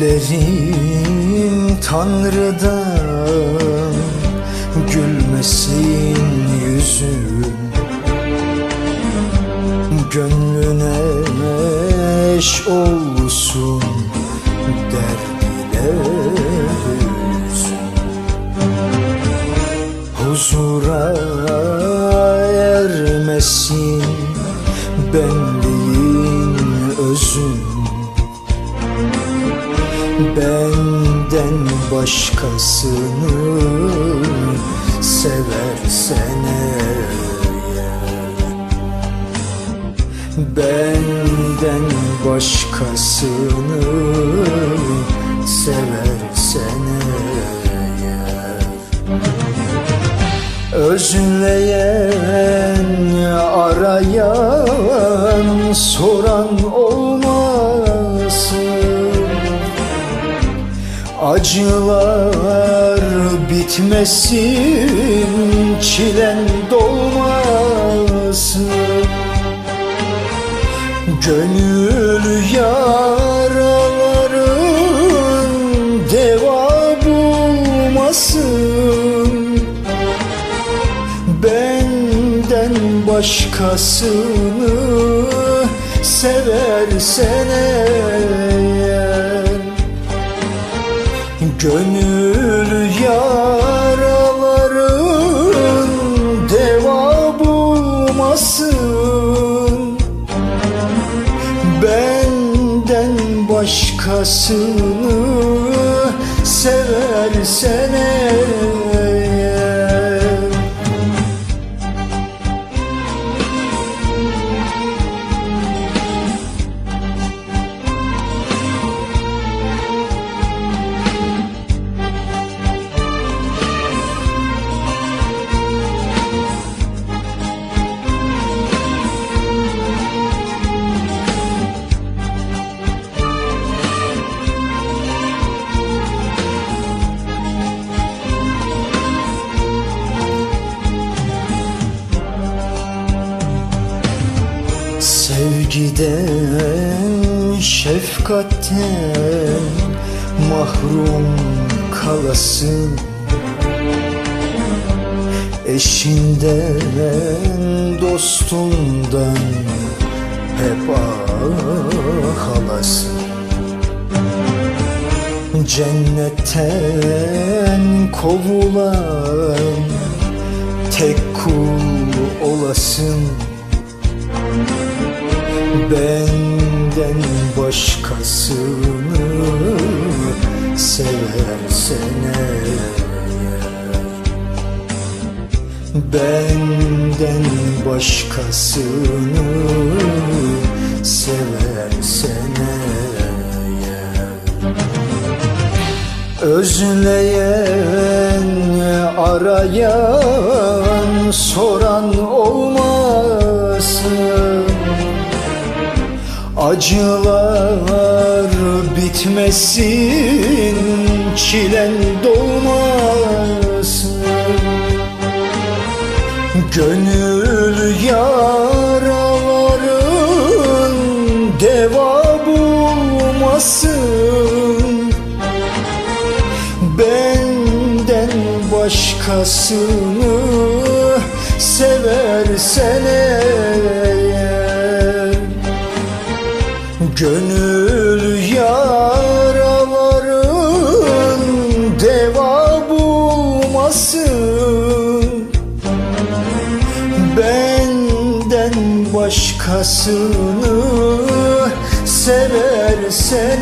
Dilerim Tanrı'dan gülmesin yüzüm Gönlüne eş olsun derd ile hüzün Huzura ermesin benliğin özün Benden başkasını seversen eğer. Benden başkasını seversen eğer. Özleyen arayan soran Acılar bitmesin çilen dolmasın. Gönül yaraların deva bulmasın Benden başkasını seversen eğer Gönül yaraların deva bulmasın Benden başkasını Sevgiden, şefkatten mahrum kalasın. Eşinden, dostundan hep ağlasın Cennetten kovulan tek kul olasın Benden başkasını seversen eğer. Benden başkasını seversen eğer. Özleyen arayan soran olmasın Acılar bitmesin çilen dolmasın. Gönül yaraların deva bulmasın. Benden başkasını seversen eğer Gönül yaraların deva bulmasın. Benden başkasını seversen